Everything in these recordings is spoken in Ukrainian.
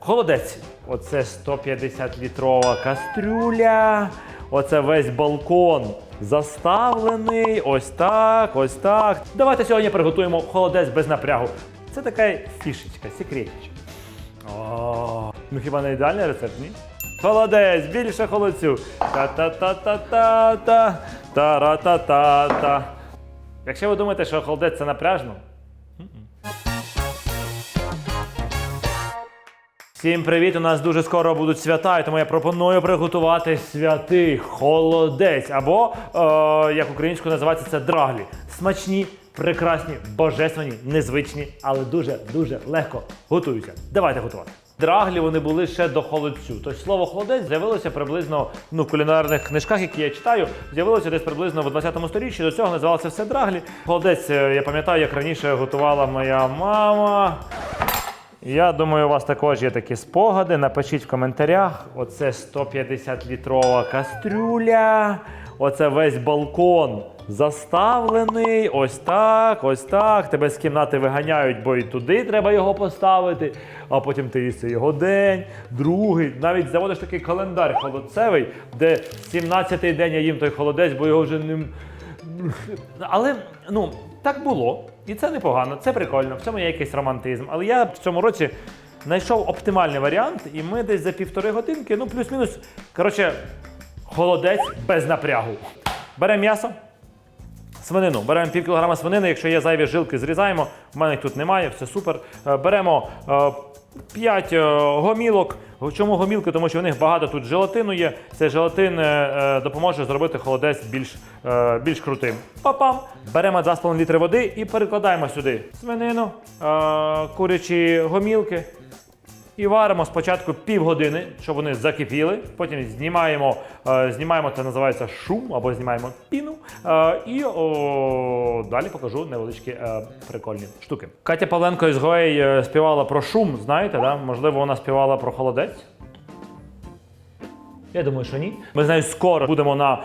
Холодець. Оце 150 літрова кастрюля. Оце весь балкон заставлений. Ось так, ось так. Давайте сьогодні приготуємо холодець без напрягу. Це така фішечка, секретичка. О, ну хіба не ідеальний рецепт, ні? Холодець, більше холодцю. Та-та-та-та-та-та. Та-ра-та-та-та. Якщо ви думаєте, що холодець це напряжно, Всім привіт! У нас дуже скоро будуть свята, і тому я пропоную приготувати святий холодець. Або, е, як українською називається, це драглі. Смачні, прекрасні, божественні, незвичні, але дуже-дуже легко готуються. Давайте готувати. Драглі вони були ще до холодцю. Тобто слово холодець з'явилося приблизно ну, в кулінарних книжках, які я читаю, з'явилося десь приблизно в 20 сторіччі. До цього називалося все драглі. Холодець, е, я пам'ятаю, як раніше готувала моя мама. Я думаю, у вас також є такі спогади. Напишіть в коментарях. Оце 150 літрова кастрюля. Оце весь балкон заставлений. Ось так, ось так. Тебе з кімнати виганяють, бо і туди треба його поставити. А потім ти їсти його день, другий. Навіть заводиш такий календар холодцевий, де 17-й день я їм той холодець, бо його вже не. Але ну так було, і це непогано, це прикольно. В цьому є якийсь романтизм. Але я в цьому році знайшов оптимальний варіант, і ми десь за півтори годинки, ну плюс-мінус. Коротше, холодець без напрягу. Беремо м'ясо. Свинину. Беремо пів кілограма свинини, якщо є зайві жилки, зрізаємо. У мене їх тут немає, все супер. Е, Беремо 5 гомілок. Чому гомілки? Тому що в них багато тут желатину є. Цей желатин е, е, допоможе зробити холодець більш, е, більш крутим. Папам. Беремо 2,5 літри води і перекладаємо сюди свинину, е, курячі гомілки. І варимо спочатку півгодини, щоб вони закипіли. Потім знімаємо, е, знімаємо це називається шум або знімаємо піну. Е, і о, далі покажу невеличкі е, прикольні штуки. Катя Павленко із Гоей співала про шум, знаєте, да? можливо, вона співала про холодець. Я думаю, що ні. Ми з нею скоро будемо на, е,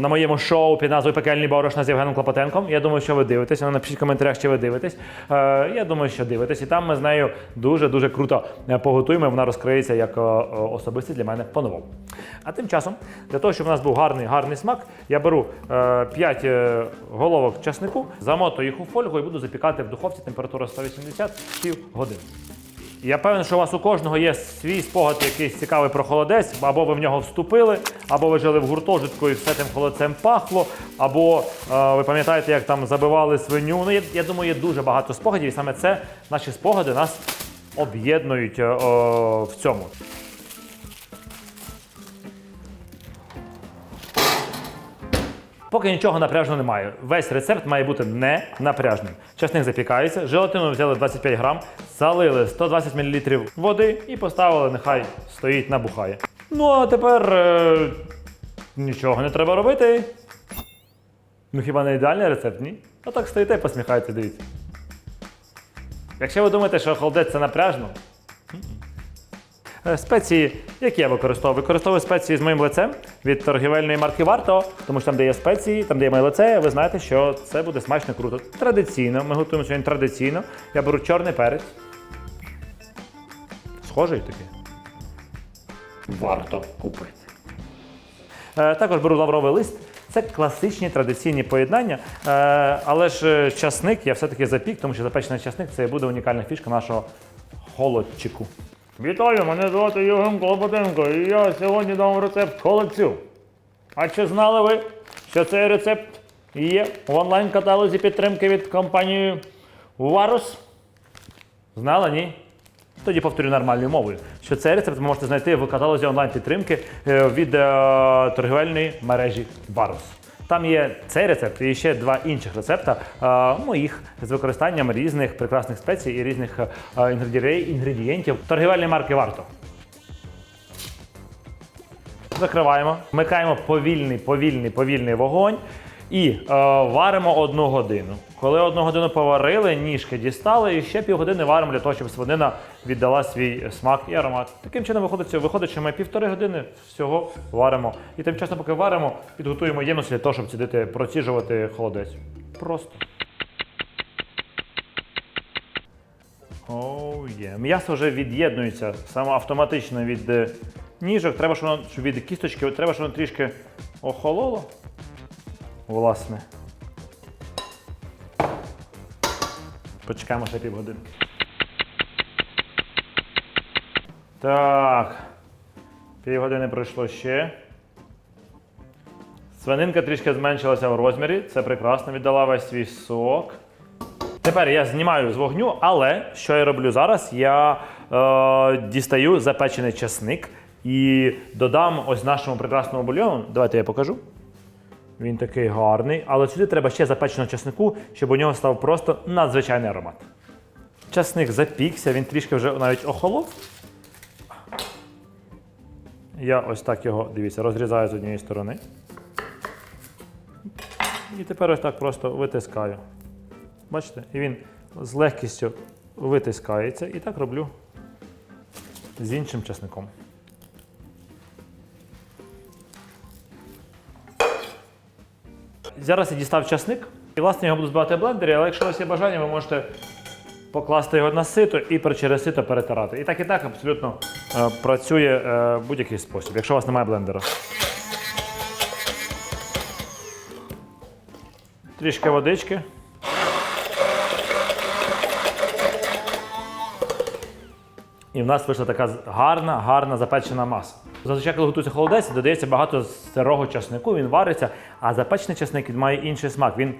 на моєму шоу під назвою Пекельний борошна з Євгеном Клопотенком. Я думаю, що ви дивитесь. Напишіть в коментарях, чи ви дивитесь. Е, я думаю, що дивитесь. І там ми з нею дуже-дуже круто е, поготуємо. Вона розкриється як е, особистість для мене по-новому. А тим часом, для того, щоб у нас був гарний гарний смак, я беру е, 5 е, головок часнику, замотую їх у фольгу і буду запікати в духовці температура 180 пів години. Я певен, що у вас у кожного є свій спогад якийсь цікавий про холодець, або ви в нього вступили, або ви жили в гуртожитку і все тим холодцем пахло, або е, ви пам'ятаєте, як там забивали свиню. Ну, я, я думаю, є дуже багато спогадів, і саме це наші спогади нас об'єднують е, о, в цьому. Поки нічого напряжного немає. Весь рецепт має бути не напряжним. Часник запікається, желатину взяли 25 грам, залили 120 мл води і поставили, нехай стоїть, набухає. Ну а тепер е, нічого не треба робити. Ну хіба не ідеальний рецепт, ні? А так стоїте і посміхаєте, дивіться. Якщо ви думаєте, що холодець це напряжно, Е, Спеції, які я використовую? Використовую спеції з моїм лицем від торгівельної марки Варто, тому що там, де є спеції, там, де є моє лице, ви знаєте, що це буде смачно круто. Традиційно, ми готуємо сьогодні традиційно. Я беру чорний перець. Схожий такий. Варто купити. Е, Також беру лавровий лист. Це класичні традиційні поєднання. Е, Але ж е, часник я все-таки запік, тому що запечений часник це буде унікальна фішка нашого холодчику. Вітаю, мене звати Євген Клопотенко, і я сьогодні дам рецепт холодцю. А чи знали ви, що цей рецепт є в онлайн-каталозі підтримки від компанії Варус? Знала, ні? Тоді повторю нормальною мовою, що цей рецепт ви можете знайти в каталозі онлайн-підтримки е, від е, торгівельної мережі Varus. Там є цей рецепт і ще два інших рецепта моїх з використанням різних прекрасних спецій і різних е, інгредієнтів- торгівельної марки Варто. Закриваємо, вмикаємо повільний, повільний, повільний вогонь і е, варимо одну годину. Коли одну годину поварили, ніжки дістали і ще півгодини варимо для того, щоб свинина віддала свій смак і аромат. Таким чином виходить, виходить, що ми півтори години всього варимо. І тим часом, поки варимо, підготуємо ємність для того, щоб цідити, проціжувати холодець. Просто. Оу є. М'ясо вже від'єднується само автоматично від е, ніжок. Треба, щоб воно від кісточки, треба, щоб воно трішки охололо. Власне. Почекаємо ще півгодини. Так. Півгодини пройшло ще. Свининка трішки зменшилася в розмірі. Це прекрасно, віддала весь свій сок. Тепер я знімаю з вогню, але що я роблю зараз? Я е, дістаю запечений часник і додам ось нашому прекрасному бульйону. Давайте я покажу. Він такий гарний, але сюди треба ще запеченого часнику, щоб у нього став просто надзвичайний аромат. Часник запікся, він трішки вже навіть охолов. Я ось так його, дивіться, розрізаю з однієї сторони. І тепер ось так просто витискаю. Бачите? І він з легкістю витискається. І так роблю з іншим часником. Зараз я дістав часник. І, власне, його буду збивати в блендері, але якщо у вас є бажання, ви можете покласти його на сито і через сито перетирати. І так і так абсолютно е, працює е, будь-який спосіб, якщо у вас немає блендера. Трішки водички. І в нас вийшла така гарна, гарна запечена маса. Зазвичай, коли готується холодець, додається багато сирого часнику, він вариться, а запечений часник він має інший смак. Він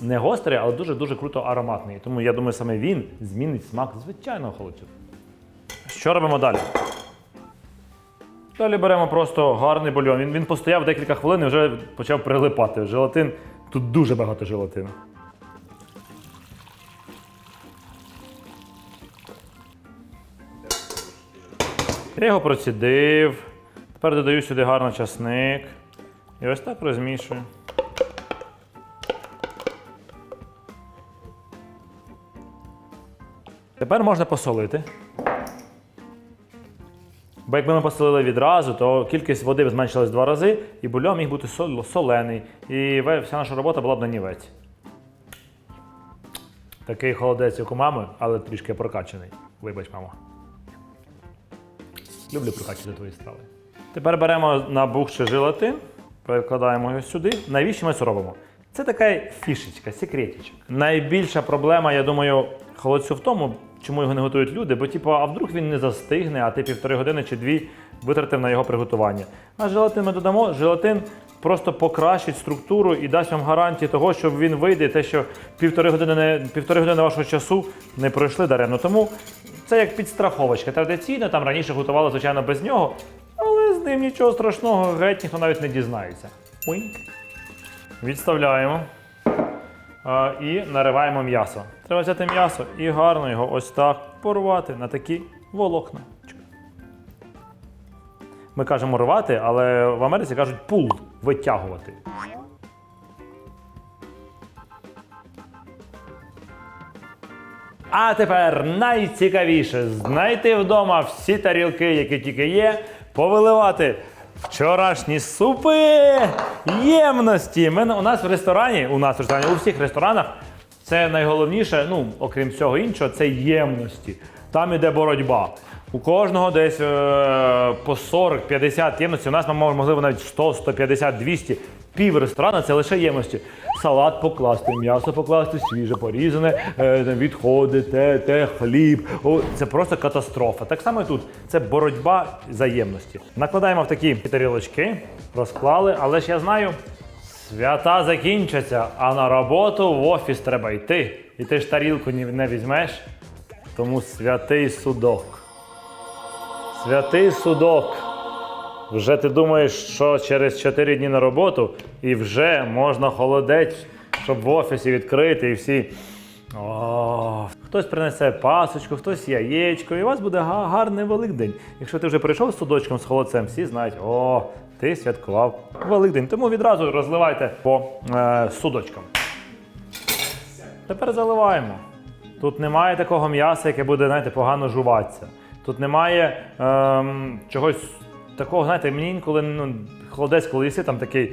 не гострий, але дуже-дуже круто ароматний. Тому я думаю, саме він змінить смак звичайного холодцю. Що робимо далі? Далі беремо просто гарний бульйон. Він, він постояв декілька хвилин і вже почав прилипати. Желатин. Тут дуже багато желатину. Я його процідив. Тепер додаю сюди гарно часник. І ось так розмішую. Тепер можна посолити. Бо якби ми посолили відразу, то кількість води б зменшилась два рази, і бульон міг бути сол- солений. І вся наша робота була б на нівець. Такий холодець, як у мами, але трішки прокачаний. Вибач, мамо. Люблю прокачувати твої страви. Тепер беремо набухший желатин, перекладаємо його сюди. Навіщо ми це робимо? Це така фішечка, секретичок. Найбільша проблема, я думаю, холодцю в тому, чому його не готують люди, бо типу, а вдруг він не застигне, а ти півтори години чи дві витратив на його приготування. А желатин ми додамо, желатин просто покращить структуру і дасть вам гарантії того, що він вийде, те, що півтори години, не, півтори години вашого часу не пройшли даремно. Тому це як підстраховочка. Традиційно там раніше готували, звичайно, без нього, але з ним нічого страшного, геть ніхто навіть не дізнається. Уинк. Відставляємо. І нариваємо м'ясо. Треба взяти м'ясо і гарно його ось так порвати на такі волокна. Ми кажемо рвати, але в Америці кажуть пул витягувати. А тепер найцікавіше знайти вдома всі тарілки, які тільки є, повиливати вчорашні супи ємності. Ми, у нас в ресторані, у нас в ресторані, у всіх ресторанах це найголовніше, ну, окрім всього іншого, це ємності. Там іде боротьба. У кожного десь е, по 40-50 ємностей. У нас, можливо, навіть 100, 150, 200. Пів ресторана це лише ємності. Салат покласти, м'ясо покласти, свіже порізане, е, відходи, те, те, хліб. Це просто катастрофа. Так само і тут. Це боротьба за ємності. Накладаємо в такі тарілочки, розклали, але ж я знаю, свята закінчаться, а на роботу в офіс треба йти. І ти ж тарілку не візьмеш. Тому святий судок. Святий судок. Вже ти думаєш, що через 4 дні на роботу і вже можна холодець, щоб в офісі відкрити і всі. О, хтось принесе пасочку, хтось яєчко, і у вас буде гарний Великдень. Якщо ти вже прийшов з судочком з холодцем, всі знають, о, ти святкував Великдень. Тому відразу розливайте по е, судочкам. Тепер заливаємо. Тут немає такого м'яса, яке буде, знаєте, погано жуватися. Тут немає ем, чогось такого, знаєте, мені інколи ну, холодець, коли їси, там такий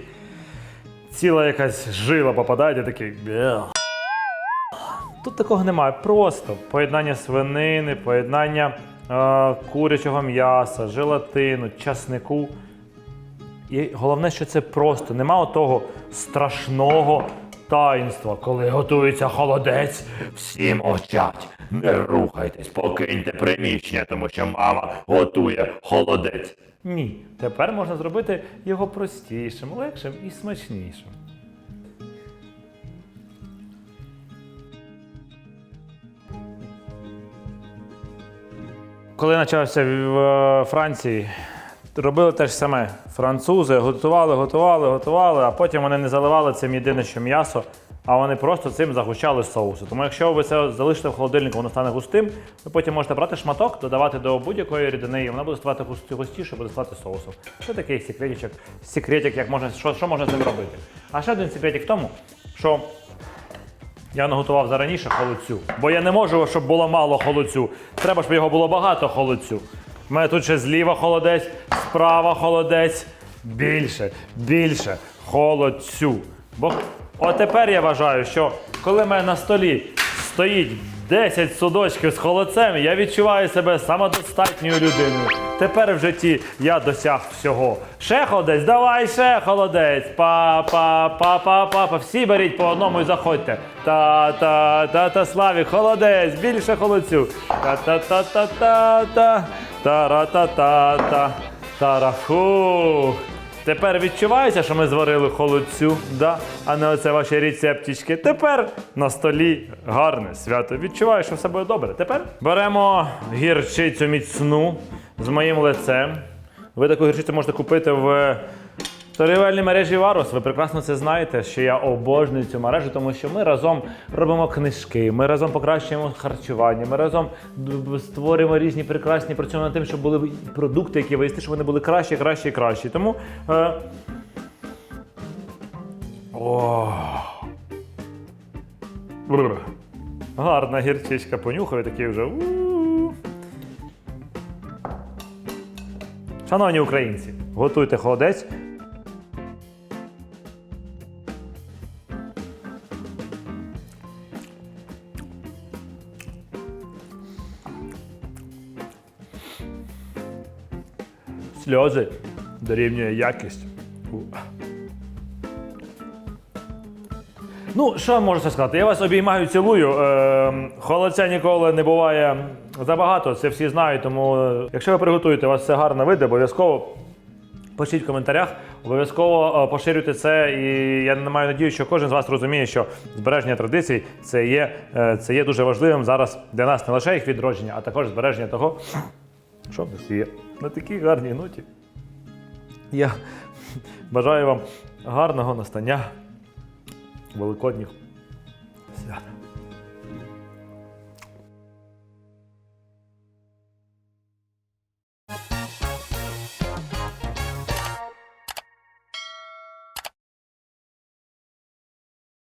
ціла якась жила попадає, я такий. Тут такого немає. Просто поєднання свинини, поєднання е, курячого м'яса, желатину, часнику. І головне, що це просто. Нема того страшного таїнства, коли готується холодець. Всі мовчать, не рухайтесь, покиньте приміщення, тому що мама готує холодець. Ні. Тепер можна зробити його простішим, легшим і смачнішим. Коли почався в е, Франції, робили те ж саме. Французи готували, готували, готували, а потім вони не заливали цим єдине, що м'ясо, а вони просто цим загущали соуси. Тому якщо ви це залишите в холодильнику, воно стане густим, ви потім можете брати шматок, додавати до будь-якої рідини, і вона буде ставати густ- густіше, буде ставати соусом. Це такий секретичок, секретик, як можна, що, що можна з ним робити. А ще один секретик в тому, що я наготував зараніше холодцю, бо я не можу, щоб було мало холодцю. Треба, щоб його було багато холодцю. У мене тут ще зліва холодець, справа холодець. Більше, більше холодцю. Бо от тепер я вважаю, що коли в мене на столі стоїть 10 судочків з холодцем, я відчуваю себе самодостатньою людиною. Тепер в житті я досяг всього. Ще холодець, давай ще холодець. Па-па-па-па-па-па. Всі беріть по одному і заходьте. Та-та-та-та, Славік, холодець, більше холодцю. Та-та-та-та-та-та. Тара-та-та-та. Тарафух. Тепер відчувається, що ми зварили холодцю, да? а не оце ваші рецептички. Тепер на столі гарне свято. Відчуваю, що все буде добре. Тепер беремо гірчицю міцну з моїм лицем. Ви таку гірчицю можете купити в торгівельній мережі Варус. Ви прекрасно це знаєте, що я обожнюю цю мережу, тому що ми разом робимо книжки, ми разом покращуємо харчування, ми разом створюємо різні прекрасні, працюємо над тим, щоб були продукти, які ви їсте, щоб вони були кращі, кращі кращі. Тому. Е... О. Гарна гірчичка, понюхаю, такий вже. Шановні українці, готуйте холодець. Сльози дорівнює якість. Ну, що ще сказати? Я вас обіймаю, цілую. Е, холодця ніколи не буває забагато, це всі знають. Тому е, якщо ви приготуєте, у вас все гарно вийде, обов'язково пишіть в коментарях, обов'язково е, поширюйте це. І я не маю надію, що кожен з вас розуміє, що збереження традицій це є, е, це є дуже важливим зараз для нас не лише їх відродження, а також збереження того, що в нас є на такій гарній ноті. Я бажаю вам гарного настання великодніх свят.